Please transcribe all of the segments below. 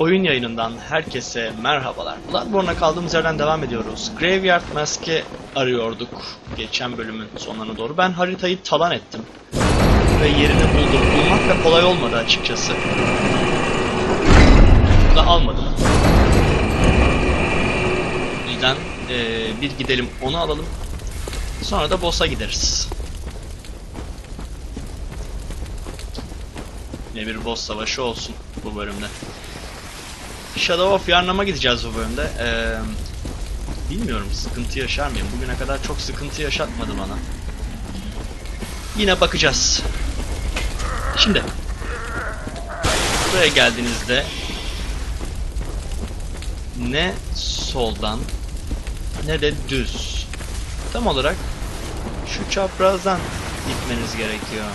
Oyun yayınından herkese merhabalar. Bloodborne'a kaldığımız yerden devam ediyoruz. Graveyard Mask'i arıyorduk geçen bölümün sonlarına doğru. Ben haritayı talan ettim. Ve yerini buldum. Bulmak da kolay olmadı açıkçası. Da almadım. O yüzden eee, bir gidelim onu alalım. Sonra da boss'a gideriz. Yine bir boss savaşı olsun bu bölümde. Shadow of Yarnam'a gideceğiz bu bölümde. Ee, bilmiyorum sıkıntı yaşar mıyım? Bugüne kadar çok sıkıntı yaşatmadı bana. Yine bakacağız. Şimdi buraya geldiğinizde ne soldan ne de düz. Tam olarak şu çaprazdan gitmeniz gerekiyor.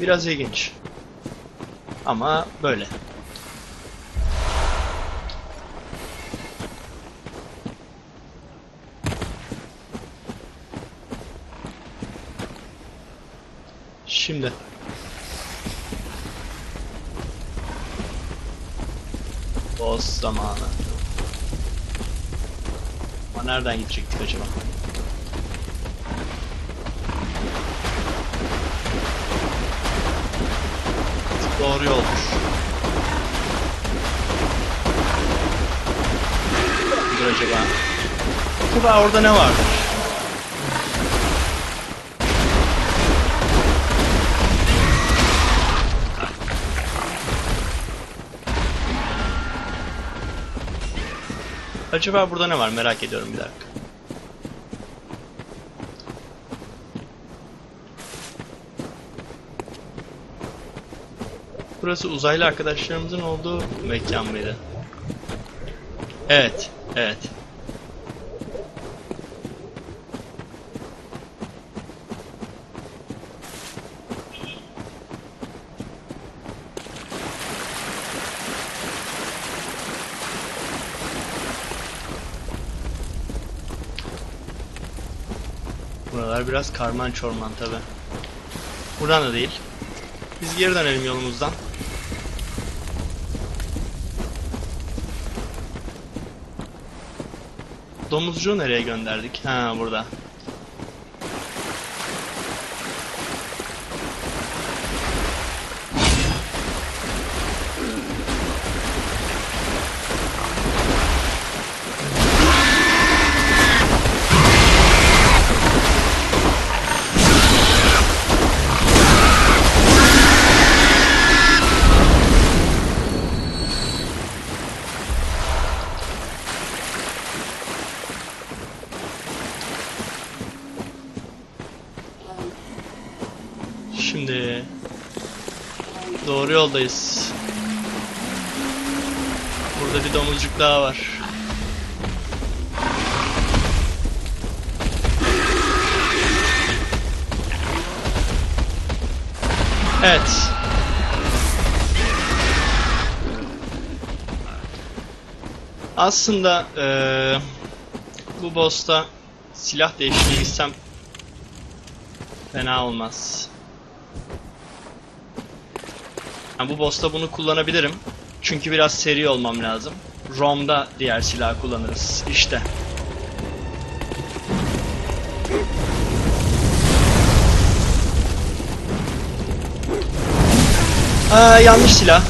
Biraz ilginç. Ama böyle. Şimdi. Boss zamanı. Ama nereden gidecektik acaba? Doğru yolmuş. Dur acaba. Acaba orada ne vardır? Acaba burada ne var merak ediyorum bir dakika. Burası uzaylı arkadaşlarımızın olduğu mekan mıydı? Evet, evet. Buralar biraz karman çorman tabi. Buradan da değil. Biz geri dönelim yolumuzdan. Domuzcuğu nereye gönderdik? Ha burada. Yoldayız. Burada bir domuzcuk daha var. Evet. Aslında eee, bu boss'ta silah değiştirmeye gitsem fena olmaz. Yani bu boss'ta bunu kullanabilirim. Çünkü biraz seri olmam lazım. ROM'da diğer silahı kullanırız. İşte. Aa, yanlış silah.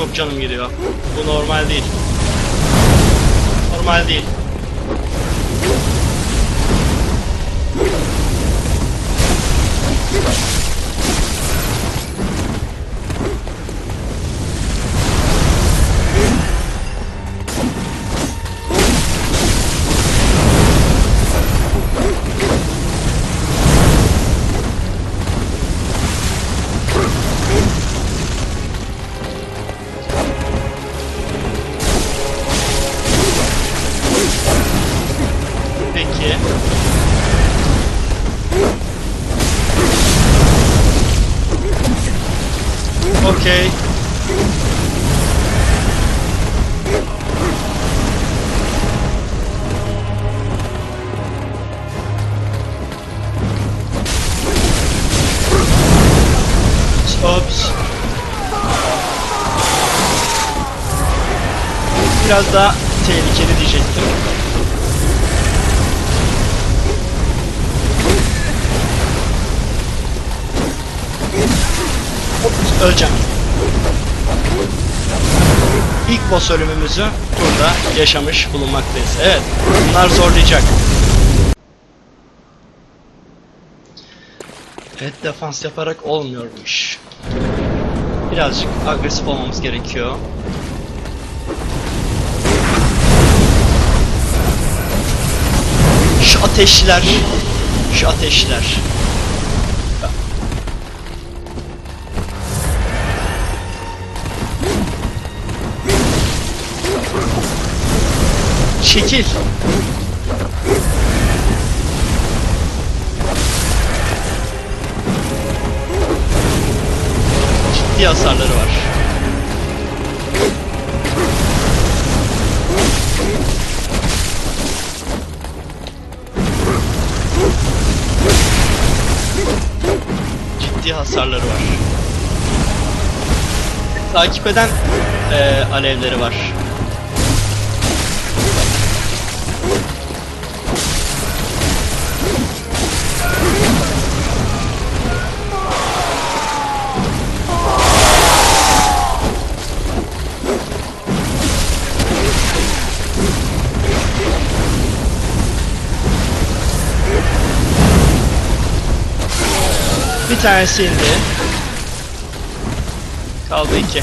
Çok canım gidiyor. Bu normal değil. Normal değil. Okey. Ops. Biraz daha tehlikeli diyecektim. Öleceğim. İlk boss ölümümüzü burada yaşamış bulunmaktayız. Evet, bunlar zorlayacak. Evet, defans yaparak olmuyor bu iş. Birazcık agresif olmamız gerekiyor. Şu ateşliler, şu ateşliler. Çekil. Ciddi hasarları var. Ciddi hasarları var. Takip eden eee, alevleri var. Bir tanesi indi. Kaldı iki.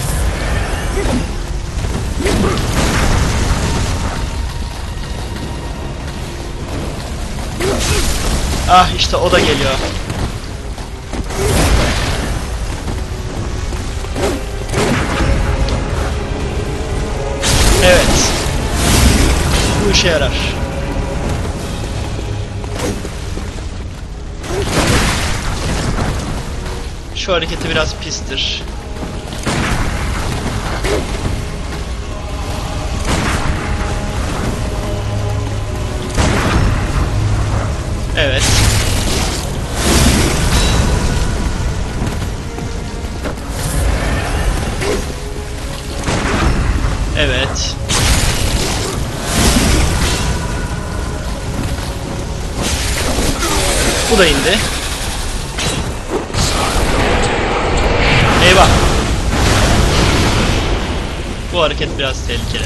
Ah işte o da geliyor. Evet. Bu işe yarar. Şu hareketi biraz pistir. Evet. Evet. Bu da indi. Eyvah. Bu hareket biraz tehlikeli.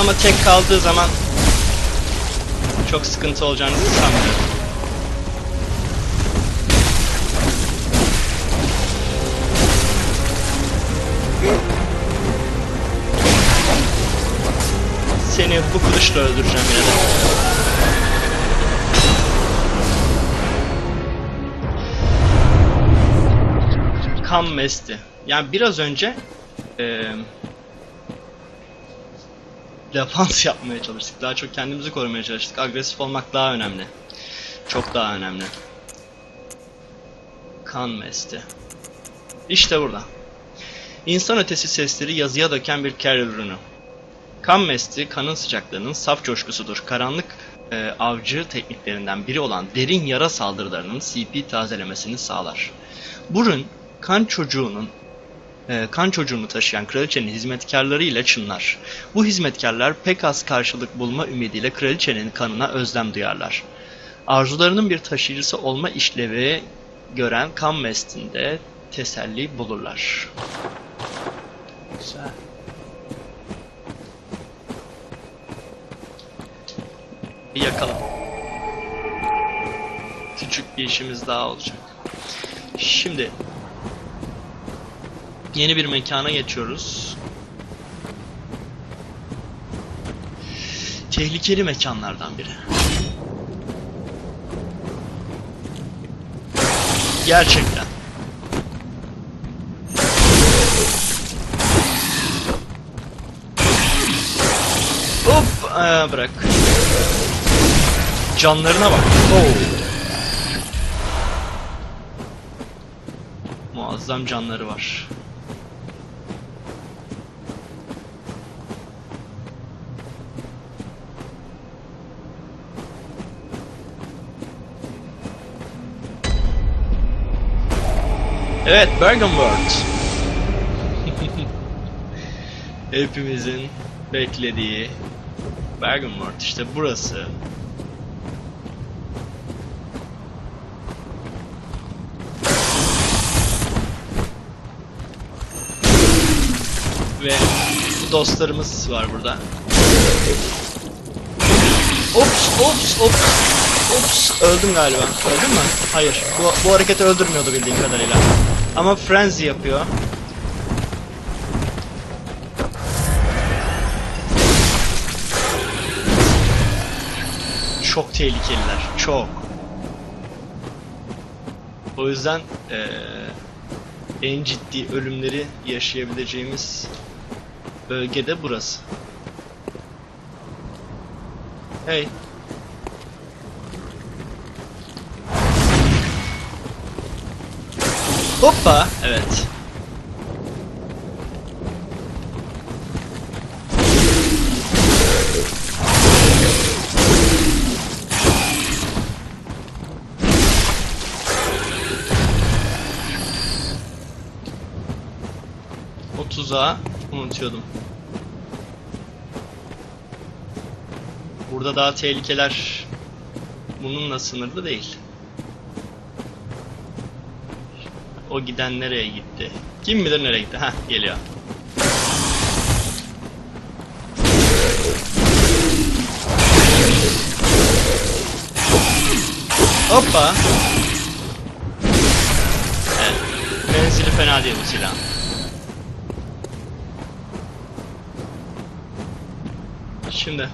Ama tek kaldığı zaman çok sıkıntı olacağını sanmıyorum. Seni bu kılıçla öldüreceğim yani. Kan mesti. Yani biraz önce eee defans yapmaya çalıştık. Daha çok kendimizi korumaya çalıştık. Agresif olmak daha önemli. Çok daha önemli. Kan mesti. İşte burada. İnsan ötesi sesleri yazıya döken bir carrier ürünü. Kan mesti, kanın sıcaklığının saf coşkusudur. Karanlık e, avcı tekniklerinden biri olan derin yara saldırılarının CP tazelemesini sağlar. Bu ürün, kan çocuğunun e, kan çocuğunu taşıyan kraliçenin hizmetkarları ile çınlar. Bu hizmetkarlar pek az karşılık bulma ümidiyle kraliçenin kanına özlem duyarlar. Arzularının bir taşıyıcısı olma işlevi gören kan mestinde teselli bulurlar. Güzel. Bir yakalım. Küçük bir işimiz daha olacak. Şimdi yeni bir mekana geçiyoruz. Tehlikeli mekanlardan biri. Gerçekten. Hop aa, bırak. Canlarına bak. Oo. Muazzam canları var. Evet, Bergenworld. Hepimizin beklediği Bergenworld işte burası. Ve dostlarımız var burada. Ops, ops, ops. Ops, öldüm galiba. Öldüm mü? Hayır. Bu, bu hareketi öldürmüyordu bildiğim kadarıyla. Ama frenzy yapıyor. Çok tehlikeliler. Çok. O yüzden eee, en ciddi ölümleri yaşayabileceğimiz bölgede burası. Hey. Hoppa. Evet. O unutuyordum. Burada daha tehlikeler bununla sınırlı değil. O giden nereye gitti? Kim bilir nereye gitti? Heh geliyor. Hoppa. Evet. Menzili fena değil bu silahın. Şimdi.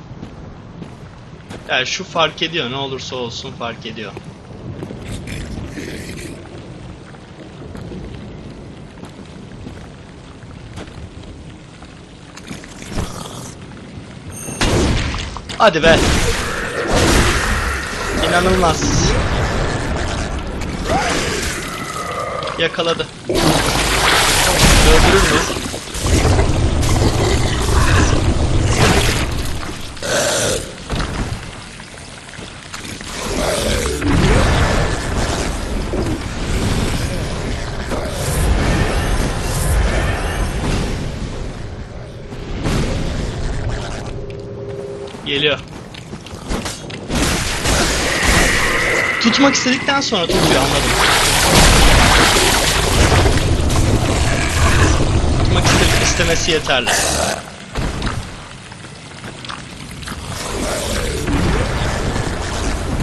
Yani şu fark ediyor ne olursa olsun fark ediyor. Hadi be. İnanılmaz. Yakaladı. Öldürür mü? Tutmak istedikten sonra tutuyor anladım. Tutmak istedik istemesi yeterli.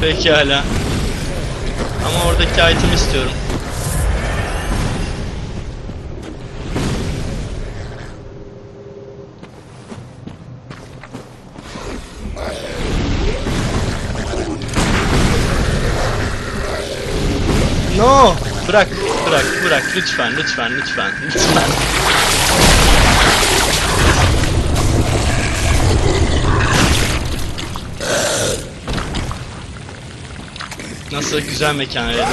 Pekala. Ama oradaki item istiyorum. Bırak, bırak, bırak. Lütfen, lütfen, lütfen, lütfen. Nasıl güzel mekan öyle?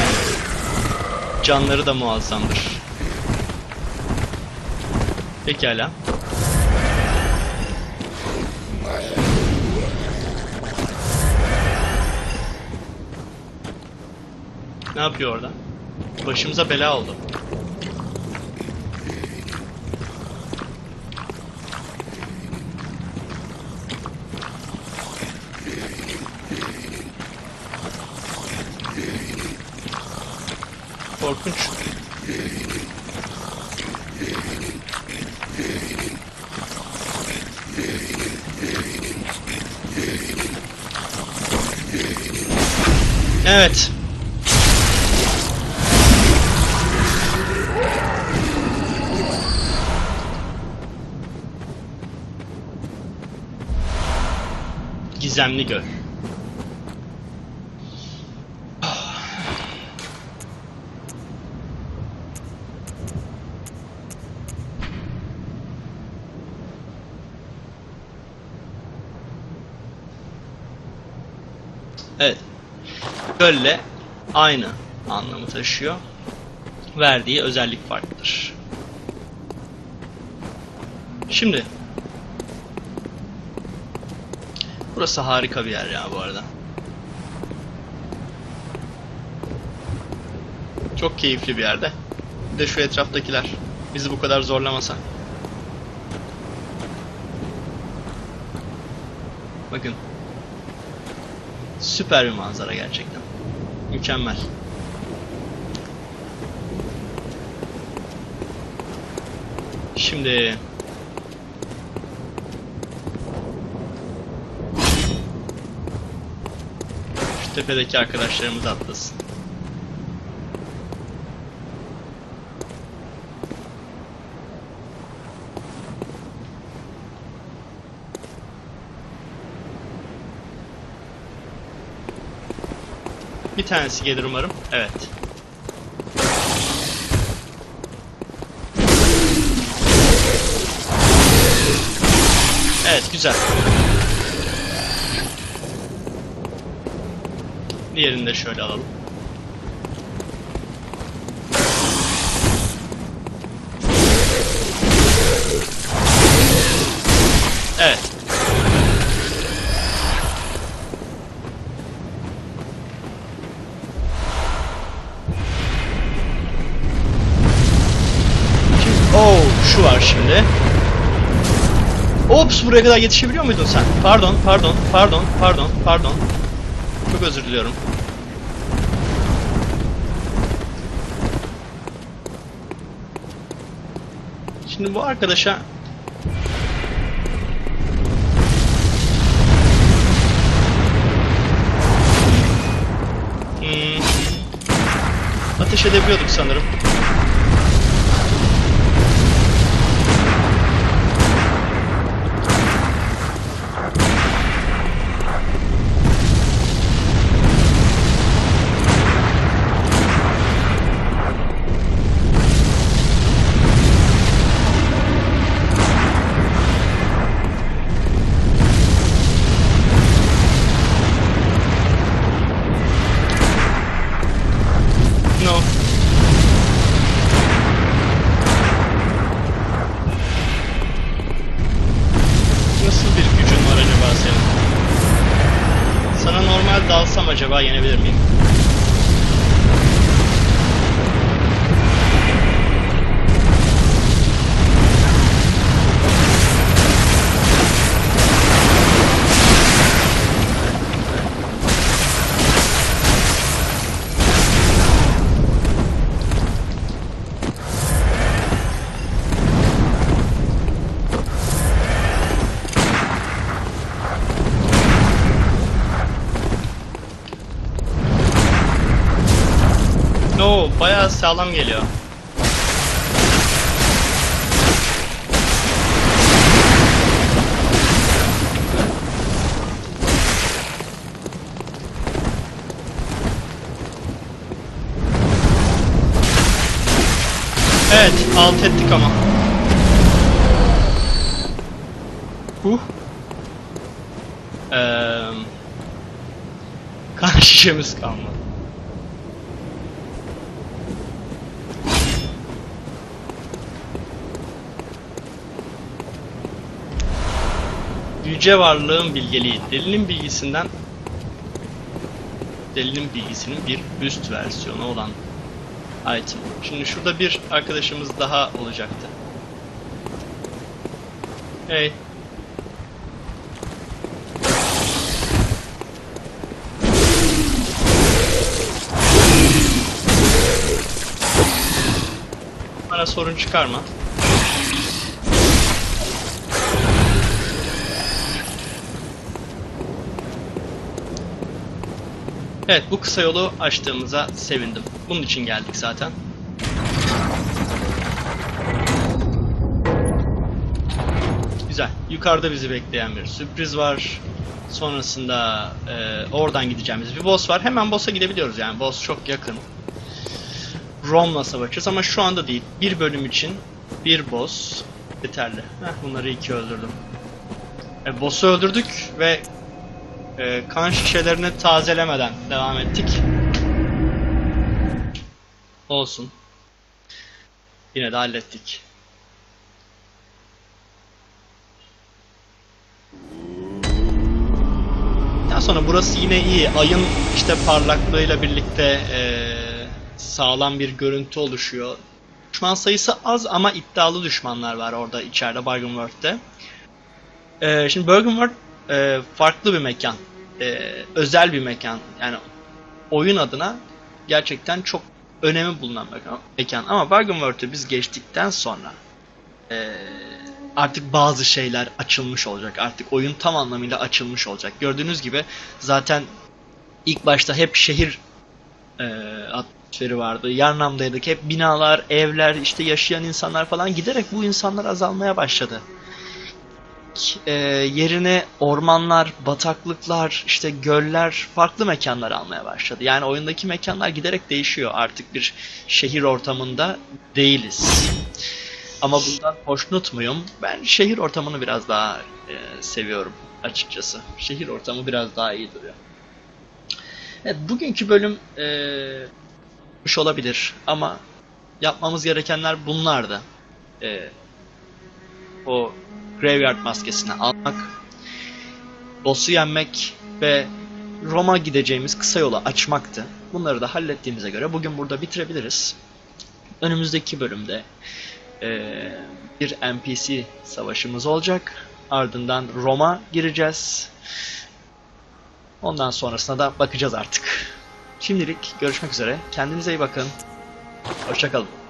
Canları da muazzamdır. Pekala. Ne yapıyor orada? Başımıza bela oldu. Korkunç. Evet. Gizemli göl. Evet. Gölle aynı anlamı taşıyor. Verdiği özellik farklıdır. Şimdi Burası harika bir yer ya bu arada. Çok keyifli bir yerde. Bir de şu etraftakiler bizi bu kadar zorlamasa. Bakın. Süper bir manzara gerçekten. Mükemmel. Şimdi tepedeki arkadaşlarımız atlasın. Bir tanesi gelir umarım. Evet. Evet güzel. Diğerini de şöyle alalım. Evet. Şimdi, oh şu var şimdi. Ops buraya kadar yetişebiliyor muydun sen? Pardon, pardon, pardon, pardon, pardon. Çok özür diliyorum. Şimdi bu arkadaşa Hmm. Ateş edebiliyorduk sanırım. Nasıl bir gücün var acaba senin? Sana normal dalsam acaba yenebilir miyim? Sağlam geliyor. Evet, alt ettik ama. Huh. Eee kan şişemiz kalmadı. Yüce varlığın bilgeliği. Delinin bilgisinden delinin bilgisinin bir üst versiyonu olan item. Şimdi şurada bir arkadaşımız daha olacaktı. Hey. Bana sorun çıkarma. Evet bu kısa yolu açtığımıza sevindim. Bunun için geldik zaten. Güzel. Yukarıda bizi bekleyen bir sürpriz var. Sonrasında e, oradan gideceğimiz bir boss var. Hemen boss'a gidebiliyoruz yani. Boss çok yakın. Rom'la savaşacağız ama şu anda değil. Bir bölüm için bir boss yeterli. Heh, bunları iki öldürdüm. E, boss'u öldürdük ve Ee, kan şişelerini tazelemeden devam ettik. Olsun. Yine de hallettik. Daha sonra burası yine iyi. Ayın işte parlaklığıyla birlikte eee, sağlam bir görüntü oluşuyor. Düşman sayısı az ama iddialı düşmanlar var orada içeride Bargainworth'te. Eee şimdi Bargainworth eee, farklı bir mekan. Eee, özel bir mekan. Yani oyun adına gerçekten çok önemi bulunan mekan. mekan. Ama Bargainworth'ü biz geçtikten sonra eee, artık bazı şeyler açılmış olacak. Artık oyun tam anlamıyla açılmış olacak. Gördüğünüz gibi zaten ilk başta hep şehir eee atmosferi vardı. Yarnam'daydık. Hep binalar, evler, işte yaşayan insanlar falan giderek bu insanlar azalmaya başladı. Eee, yerine ormanlar, bataklıklar, işte göller, farklı mekanlar almaya başladı. Yani oyundaki mekanlar giderek değişiyor. Artık bir şehir ortamında değiliz. Ama bundan hoşnut muyum? Ben şehir ortamını biraz daha e, seviyorum açıkçası. Şehir ortamı biraz daha iyi duruyor. Evet, bugünkü bölüm e, olabilir ama yapmamız gerekenler bunlardı. E, o Graveyard maskesini almak, boss'u yenmek ve Roma gideceğimiz kısa yolu açmaktı. Bunları da hallettiğimize göre bugün burada bitirebiliriz. Önümüzdeki bölümde eee, bir NPC savaşımız olacak. Ardından Roma gireceğiz. Ondan sonrasına da bakacağız artık. Şimdilik görüşmek üzere. Kendinize iyi bakın. Hoşçakalın.